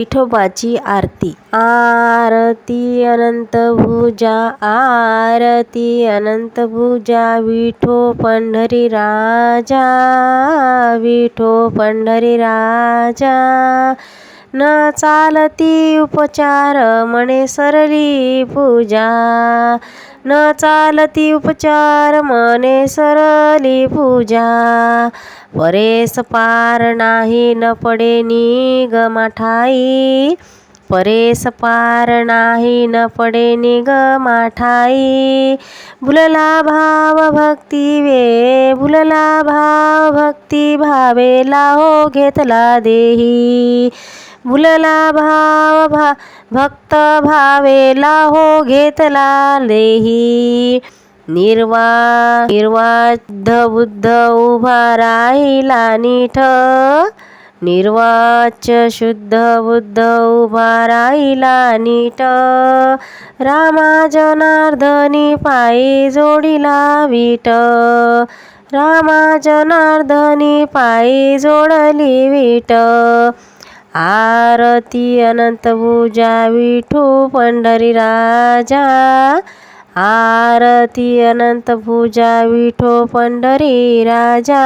विठोबाची आरती. आरती अनंत भुजा आरती अनंत भुजा विठो पंढरी राजा विठो पंढरी राजा न चालती उपचार म्हणे सरली पूजा. न चालती उपचार म्हणे सरली पूजा. परेस पार नाही न पडे निग माठाई. परेस पार नाही न पडे निग माठाई. भुलला भाव भक्ती वे भुलला भाव भक्ती भावे हो घेतला देही. भुलला भाव भा भक्त भावेला हो घेतला देही निर्वा निर्वाध बुद्ध उभा राहिला नीठ. निर्वाच शुद्ध बुद्ध उभा राहिला नीट रामा जनार्दनी पायी जोडिला विट. रामा जनार्दनी पायी जोडली विट. आरती अनंत भुजा विठू पंढरी राजा आरती अनंत भुजा विठो पंढरी राजा